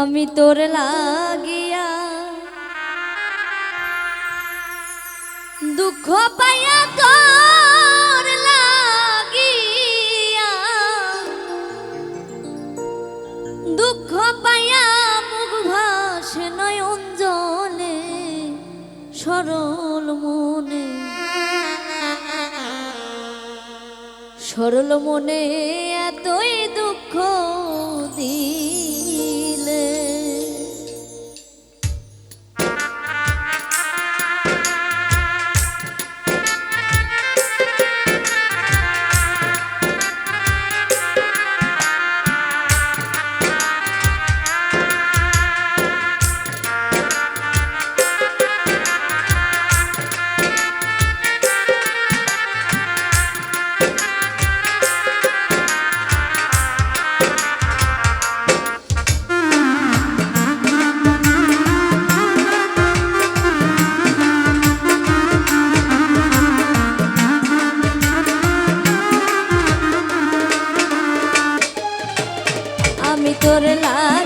আমি তোর লাগিয়া দুঃখ পাইয়া তোর লাগিয়া দুঃখ পাইয়া মুখ ভাস নয়ন জলে, সরল মনে। সরল মনে এতই 苦的。তোর লা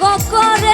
গো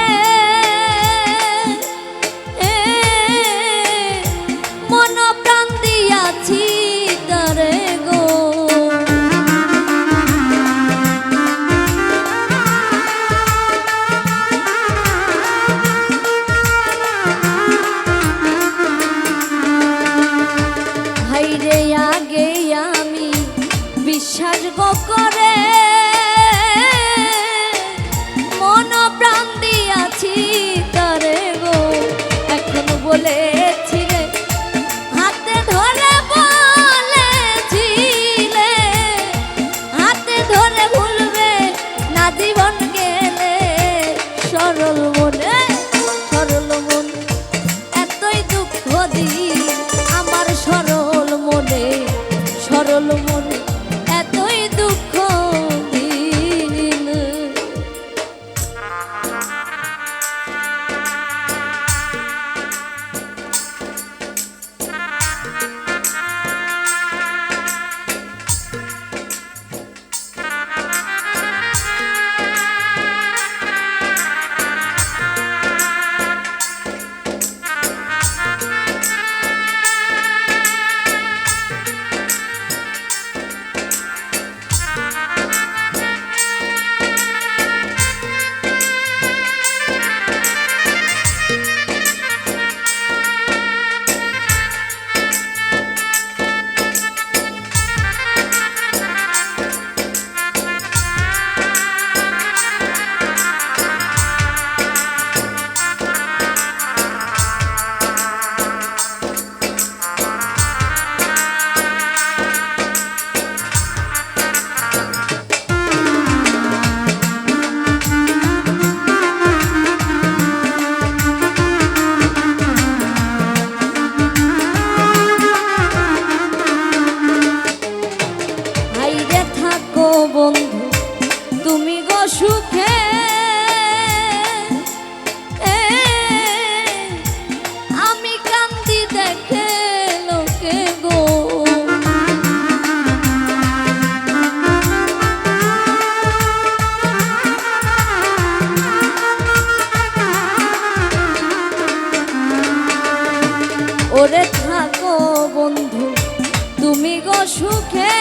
সুখে।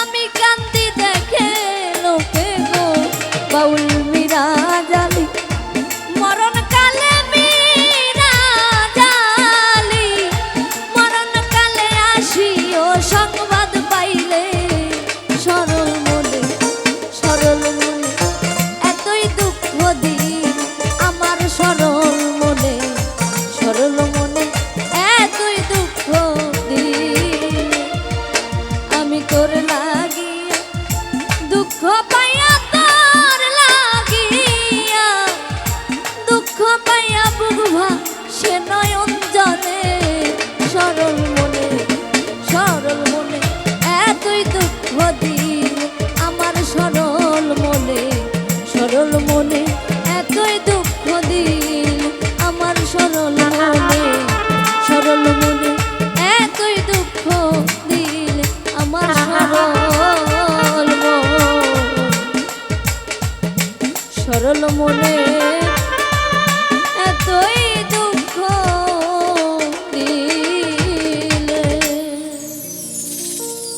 আমি কান্দি দেখে লোকে গো বাউল জালি মরণ জালি মরণ সংবাদ সরল মনে এতই